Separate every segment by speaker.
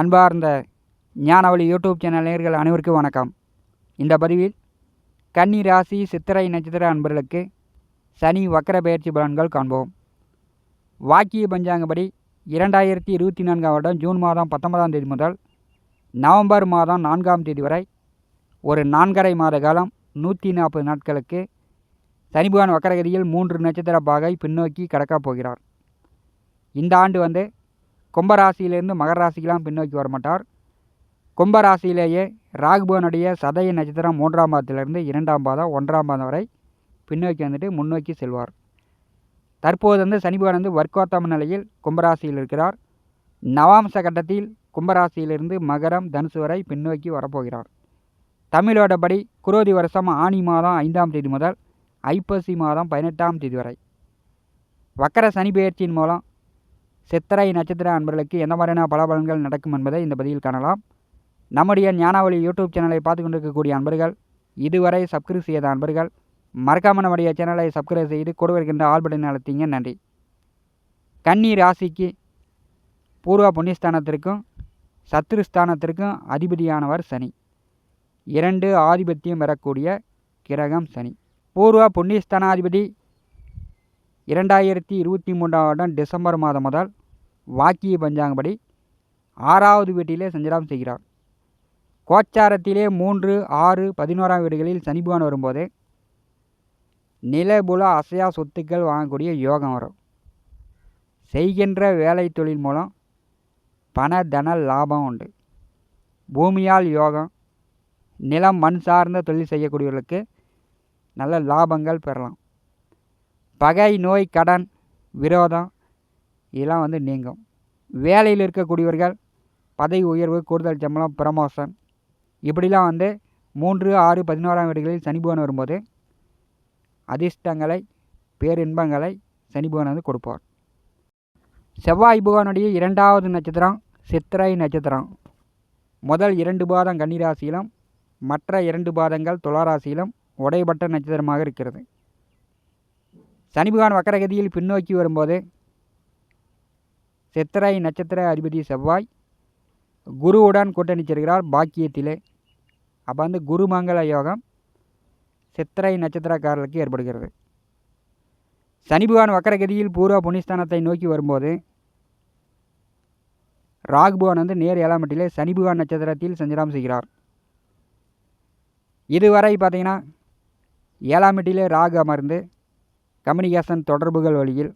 Speaker 1: அன்பார்ந்த ஞானவழி YouTube channel நேர்கள் அனைவருக்கும் வணக்கம். இந்த பதிவில் கன்னி ராசி சித்திரை நட்சத்திர அன்பர்களுக்கு சனி வக்கர பயிற்சி பலன்கள் காண்போம். வாக்கிய பஞ்சாங்கப்படி இரண்டாயிரத்தி இருபத்தி நான்காம் வருடம் ஜூன் மாதம் பத்தொன்பதாம் தேதி முதல் நவம்பர் மாதம் நான்காம் தேதி வரை ஒரு நான்கரை மாத காலம் நூற்றி நாற்பது நாட்களுக்கு சனிபகவான் வக்கரகதியில் மூன்று நட்சத்திர பாகை பின்னோக்கி கடக்கப் போகிறார். இந்த ஆண்டு வந்து கும்பராசியிலிருந்து மகர ராசிக்கெலாம் பின்னோக்கி வரமாட்டார் கும்பராசியிலேயே ராகுபவனுடைய சதய நட்சத்திரம் மூன்றாம் பாதத்திலிருந்து இரண்டாம் பாதம் ஒன்றாம் பாதம் வரை பின்னோக்கி வந்துட்டு முன்னோக்கி செல்வார். தற்போது வந்து சனி பகவான் வந்து வர்க்கோத்தம நிலையில் கும்பராசியில் இருக்கிறார். நவாம்ச கட்டத்தில் கும்பராசியிலிருந்து மகரம் தனுசு வரை பின்னோக்கி வரப்போகிறார். தமிழோட படி குரோதி வருஷம் ஆனி மாதம் ஐந்தாம் தேதி முதல் ஐப்பசி மாதம் பதினெட்டாம் தேதி வரை. வக்கர சனி பெயர்ச்சியின் மூலம் சித்திரை நட்சத்திர அன்பர்களுக்கு எந்த மாதிரியான பலபலன்கள் நடக்கும் என்பதை இந்த பதிவில் காணலாம். நம்முடைய ஞானாவளி யூடியூப் சேனலை பார்த்து கொண்டிருக்கக்கூடிய அன்பர்கள் இதுவரை சப்ஸ்கிரைப் செய்யாத அன்பர்கள் மறக்காமல் நம்முடைய சேனலை சப்ஸ்கிரைப் செய்து கூட வருகின்ற ஆல் பட்டன் அழுத்திங்க. நன்றி. கன்னி ராசிக்கு பூர்வ புண்ணியஸ்தானத்திற்கும் சத்ருஸ்தானத்திற்கும் அதிபதியானவர் சனி. இரண்டு ஆதிபத்தியம் பெறக்கூடிய கிரகம் சனி. பூர்வ புண்ணியஸ்தானாதிபதி இரண்டாயிரத்தி இருபத்தி மூன்றாம் வருடம் டிசம்பர் மாதம் முதல் வாக்கிய பஞ்சாங்கப்படி ஆறாவது வீட்டிலே சஞ்சலம் செய்கிறார். கோச்சாரத்திலே மூன்று ஆறு பதினோராம் வீடுகளில் சனிபகவான் வரும்போது நிலபுல அசையா சொத்துக்கள் வாங்கக்கூடிய யோகம் வரும். செய்கின்ற வேலை தொழில் மூலம் பண தன லாபம் உண்டு. பூமியால் யோகம் நிலம் மண் சார்ந்த தொழில் செய்யக்கூடியவர்களுக்கு நல்ல லாபங்கள் பெறலாம். பகை நோய் கடன் விரோதம் இதெல்லாம் வந்து நீங்கும். வேலையில் இருக்கக்கூடியவர்கள் பதவி உயர்வு கூடுதல் சம்பளம் ப்ரமோஷன் இப்படிலாம் வந்து மூன்று ஆறு பதினோராம் வீடுகளில் சனிபவன் வரும்போது அதிர்ஷ்டங்களை பேரின்பங்களை சனிபவன் வந்து கொடுப்பார். செவ்வாய் புவனுடைய இரண்டாவது நட்சத்திரம் சித்திரை நட்சத்திரம். முதல் இரண்டு பாதம் கன்னிராசியிலும் மற்ற இரண்டு பாதங்கள் துளாராசியிலும் உடைபட்ட நட்சத்திரமாக இருக்கிறது. சனி பகவான் வக்கரகதியில் பின்னோக்கி வரும்போது சித்திரை நட்சத்திர அதிபதி செவ்வாய் குருவுடன் கூட்டணி செல்கிறார் பாக்கியத்திலே. அப்போ வந்து குருமங்கள யோகம் சித்திரை நட்சத்திரக்காரர்களுக்கு ஏற்படுகிறது. சனி பகவான் வக்கரகதியில் பூர்வ புனிஸ்தானத்தை நோக்கி வரும்போது ராகு பகவான் வந்து நேர் ஏழாம் எட்டிலே சனி பகவான் நட்சத்திரத்தில் சஞ்சலம் செய்கிறார். இதுவரை பார்த்தீங்கன்னா ஏழாம் எட்டிலே ராகு அமர்ந்து கம்யூனிகேஷன் தொடர்புகள் வழியில்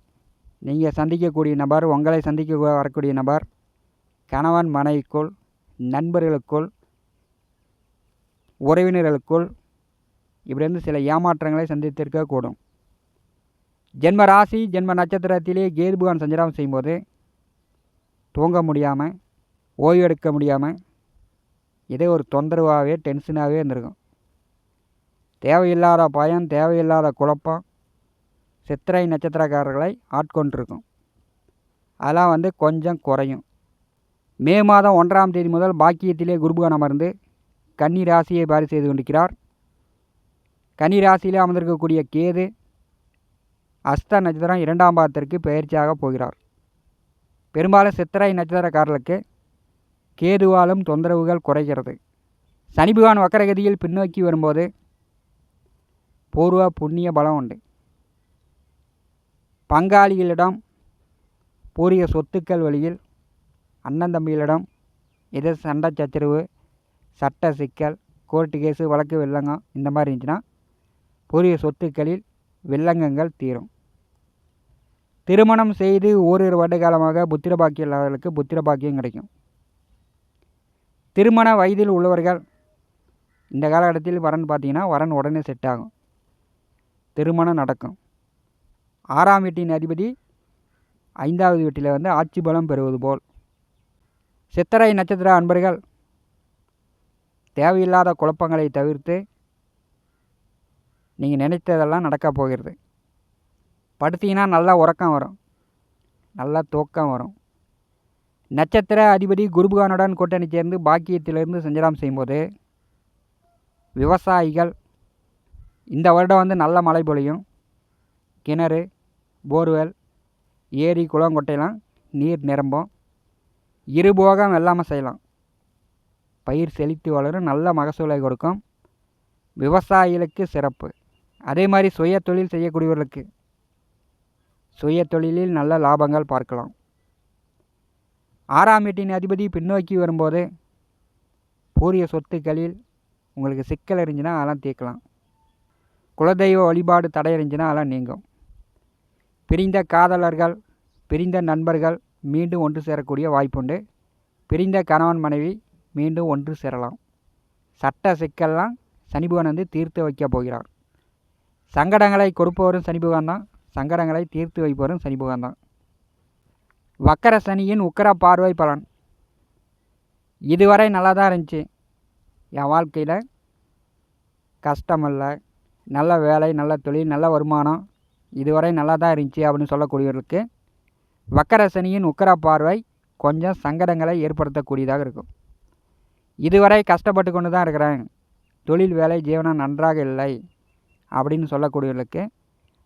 Speaker 1: நீங்கள் சந்திக்கக்கூடிய நபர் உங்களை சந்திக்க வரக்கூடிய நபர் கணவன் மனைவிக்குள் நண்பர்களுக்குள் உறவினர்களுக்குள் இப்படிருந்து சில ஏமாற்றங்களை சந்தித்திருக்கக்கூடும் ஜென்ம ராசி ஜென்ம நட்சத்திரத்திலே கேது பகவான் சஞ்சாரம் செய்யும்போது தூங்க முடியாமல் ஓய்வு எடுக்க முடியாமல் இதே ஒரு தொந்தரவாகவே டென்ஷனாகவே இருந்திருக்கும். தேவையில்லாத பயம் தேவையில்லாத குழப்பம் சித்திரை நட்சத்திரக்காரர்களை ஆட்கொண்டிருக்கும். அதெல்லாம் வந்து கொஞ்சம் குறையும். மே மாதம் ஒன்றாம் தேதி முதல் பாக்கியத்திலே குருபகன் அமர்ந்து கன்னி ராசியை பாரி செய்து கொண்டிருக்கிறார். கன்னி ராசியிலே அமர்ந்திருக்கக்கூடிய கேது அஸ்த நட்சத்திரம் இரண்டாம் பாதத்திற்கு பயிற்சியாக போகிறார். பெரும்பாலும் சித்திரை நட்சத்திரக்காரர்களுக்கு கேதுவாலும் தொந்தரவுகள் குறைகிறது. சனி பகவான் வக்கரகதியில் பின்னோக்கி வரும்போது பூர்வ புண்ணிய பலம் உண்டு. பங்காளிகளிடம் பூர்வீக சொத்துக்கள் வழியில் அண்ணன் தம்பிகளிடம் எது சண்டை சச்சரவு சட்ட சிக்கல் கோர்ட்டு கேஸு வழக்கு வில்லங்கம் இந்த மாதிரி இருந்துச்சுன்னா பூர்வீக சொத்துக்களில் வில்லங்கங்கள் தீரும். திருமணம் செய்து ஓரிரு வருட காலமாக புத்திர பாக்கியம் இல்லாதவர்களுக்கு புத்திர பாக்கியம் கிடைக்கும். திருமண வயதில் உள்ளவர்கள் இந்த காலகட்டத்தில் வரன் பார்த்தீங்கன்னா வரன் உடனே செட் ஆகும். திருமணம் நடக்கும். ஆறாம் வீட்டின் அதிபதி ஐந்தாவது வீட்டில் வந்து ஆட்சி பலம் பெறுவது போல். சித்திரை நட்சத்திர அன்பர்கள் தேவையில்லாத குழப்பங்களை தவிர்த்து நீங்கள் நினைத்ததெல்லாம் நடக்க போகிறது. படுத்தீங்கன்னா நல்லா உறக்கம் வரும். நல்லா தூக்கம் வரும். நட்சத்திர அதிபதி குருபகானுடன் கூட்டணி சேர்ந்து பாக்கியத்திலிருந்து சஞ்சலம் செய்யும்போது விவசாயிகள் இந்த வருடம் வந்து நல்ல மழை பொழியும். கிணறு போர்வெல் ஏரி குளம் குட்டையெல்லாம் நீர் நிரம்பும். இருபோகம் வெள்ளாமல் செய்யலாம். பயிர் செழித்து வளரும் நல்ல மகசூலை கொடுக்கும். விவசாயிகளுக்கு சிறப்பு. அதே மாதிரி சுய தொழில் செய்யக்கூடியவர்களுக்கு. சுய தொழிலில் நல்ல லாபங்கள் பார்க்கலாம். ஆறாம் வீட்டின் அதிபதி பின்னோக்கி வரும்போது பூரிய சொத்துக்களில் உங்களுக்கு சிக்கல் இருந்துச்சுன்னா அதெல்லாம் தீர்க்கலாம். குலதெய்வ வழிபாடு தடை இருந்துச்சுன்னா அதெல்லாம் நீங்கும். பிரிந்த காதலர்கள் பிரிந்த நண்பர்கள் மீண்டும் ஒன்று சேரக்கூடிய வாய்ப்புண்டு. பிரிந்த கணவன் மனைவி மீண்டும் ஒன்று சேரலாம். சட்ட சிக்கல்லாம் சனி பகவான் வந்து தீர்த்து வைக்க போகிறார். சங்கடங்களை கொடுப்பவரும் சனி பகவான் தான். சங்கடங்களை தீர்த்து வைப்பவரும் சனி பகவான் தான். வக்கர சனியின் உக்கர பார்வை பலன். இதுவரை நல்லா தான் இருந்துச்சு. என் வாழ்க்கையில் கஷ்டம் இல்லை நல்ல வேலை நல்ல தொழில் நல்ல வருமானம். இதுவரை நல்லா தான் இருந்துச்சு அப்படின்னு சொல்லக்கூடியவர்களுக்கு வக்கர சனியின் உக்கர பார்வை கொஞ்சம் சங்கடங்களை ஏற்படுத்தக்கூடியதாக இருக்கும். இதுவரை கஷ்டப்பட்டு கொண்டு தான் இருக்கிறேன் தொழில் வேலை ஜீவனம் நன்றாக இல்லை அப்படின்னு சொல்லக்கூடியவர்களுக்கு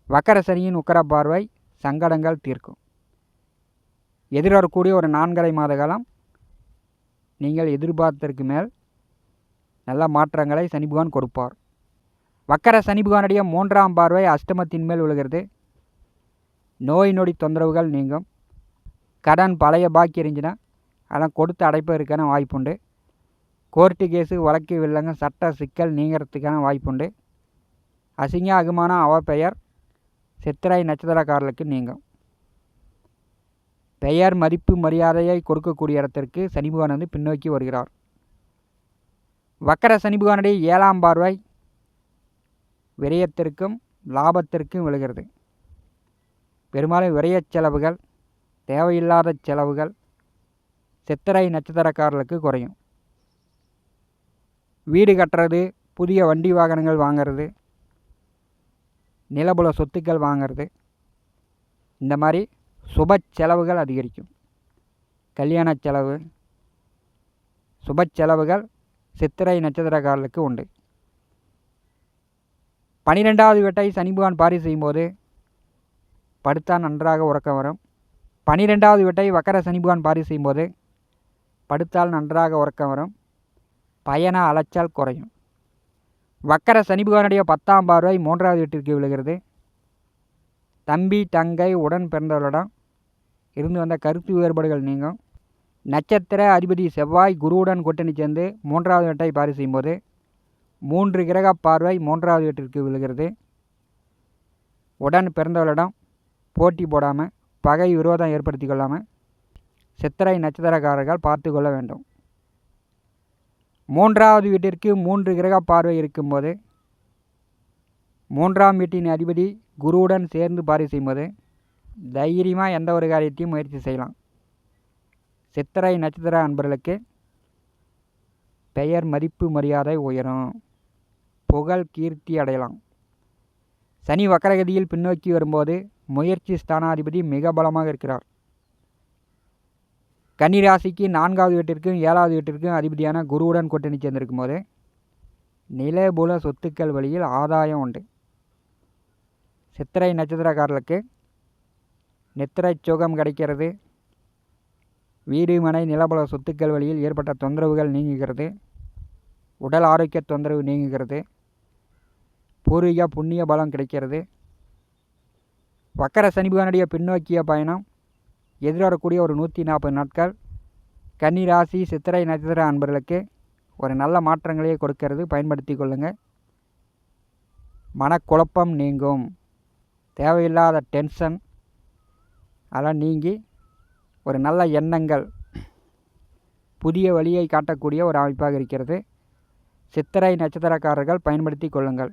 Speaker 1: வக்கர சனியின் உக்கர பார்வை சங்கடங்கள் தீர்க்கும். எதிர்வரக்கூடிய ஒரு நான்கரை மாத காலம் நீங்கள் எதிர்பார்த்ததற்கு மேல் நல்ல மாற்றங்களை சனி பகவான் கொடுப்பார். வக்கர சனி பகவானுடைய மூன்றாம் பார்வை அஷ்டமத்தின் மேல் விழுகிறது. நோய் நொடி தொந்தரவுகள் நீங்கும். கடன் பழைய பாக்கி இருந்துச்சுன்னா அதெல்லாம் கொடுத்து அடைப்பதற்கான வாய்ப்புண்டு. கோர்ட்டு கேஸு வழக்கு வில்லங்க சட்ட சிக்கல் நீங்கிறதுக்கான வாய்ப்புண்டு. அசிங்க அகுமான அவப்பெயர் சித்திரை நட்சத்திரக்காரர்களுக்கு நீங்கும். பெயர் மதிப்பு மரியாதையை கொடுக்கக்கூடிய இடத்திற்கு சனிபகவான் வந்து பின்னோக்கி வருகிறார். வக்கர சனிபகவானுடைய ஏழாம் பார்வை விரயத்திற்கும் லாபத்திற்கும் விழுகிறது. பெரும்பாலும் விரயச் செலவுகள் தேவையில்லாத செலவுகள் சித்திரை நட்சத்திரக்காரர்களுக்கு குறையும். வீடு கட்டுறது புதிய வண்டி வாகனங்கள் வாங்கிறது நிலபுல சொத்துக்கள் வாங்கிறது இந்த மாதிரி சுப செலவுகள் அதிகரிக்கும். கல்யாண செலவு சுப செலவுகள் சித்திரை நட்சத்திரக்காரர்களுக்கு உண்டு. பனிரெண்டாவது வேட்டை சனி பகவான் பாரி செய்யும்போது படுத்தால் நன்றாக உறக்கம் வரும். பனிரெண்டாவது வேட்டை வக்கர சனி பகவான் பாரி செய்யும்போது படுத்தால் நன்றாக உறக்கம் வரும். பயண அலைச்சல் குறையும். வக்கர சனி பகவானுடைய பத்தாம் பார்வை மூன்றாவது வீட்டிற்கு விழுகிறது. தம்பி தங்கை உடன் பிறந்தவர்களிடம் இருந்து வந்த கருத்து வேறுபாடுகள் நீங்கும். நட்சத்திர அதிபதி செவ்வாய் குருவுடன் கூட்டணி சேர்ந்து மூன்றாவது வீட்டை பாரி செய்யும்போது மூன்று கிரக பார்வை மூன்றாவது வீட்டிற்கு விழுகிறது. உடன் பிறந்தவர்களிடம் போட்டி போடாமல் பகை விரோதம் ஏற்படுத்தி கொள்ளாமல் சித்திரை நட்சத்திரக்காரர்கள் பார்த்து கொள்ள வேண்டும். மூன்றாவது வீட்டிற்கு மூன்று கிரக பார்வை இருக்கும்போது மூன்றாம் வீட்டின் அதிபதி குருவுடன் சேர்ந்து பாரி செய்யும்போது தைரியமாக எந்த ஒரு காரியத்தையும் முயற்சி செய்யலாம். சித்திரை நட்சத்திர அன்பர்களுக்கு பெயர் மதிப்பு மரியாதை உயரும். புகழ் கீர்த்தி அடையலாம். சனி வக்கரகதியில் பின்னோக்கி வரும்போது முயற்சி ஸ்தானாதிபதி மிக பலமாக இருக்கிறார். கன்னிராசிக்கு நான்காவது வீட்டிற்கும் ஏழாவது வீட்டிற்கும் அதிபதியான குருவுடன் கூட்டணி சேர்ந்திருக்கும் போது நிலபுல சொத்துக்கள் வழியில் ஆதாயம் உண்டு. சித்திரை நட்சத்திரக்காரர்களுக்கு நித்திரை சுகம் கிடைக்கிறது. வீடு மனை நிலபல சொத்துக்கள் வழியில் ஏற்பட்ட தொந்தரவுகள் நீங்குகிறது. உடல் ஆரோக்கிய தொந்தரவு நீங்குகிறது. பூர்வீக புண்ணிய பலம் கிடைக்கிறது. வக்கர சனிபகனுடைய பின்னோக்கிய பயணம். எதிர்வரக்கூடிய ஒரு நூற்றி நாற்பது நாட்கள். கன்னி ராசி சித்திரை நட்சத்திர அன்பர்களுக்கு ஒரு நல்ல மாற்றங்களையே கொடுக்கிறது. பயன்படுத்தி கொள்ளுங்கள் மனக்குழப்பம் நீங்கும். தேவையில்லாத டென்ஷன். அதெல்லாம் நீங்கி ஒரு நல்ல எண்ணங்கள். புதிய வழியை காட்டக்கூடிய ஒரு அமைப்பாக இருக்கிறது. சித்திரை நட்சத்திரக்காரர்கள் பயன்படுத்தி கொள்ளுங்கள்.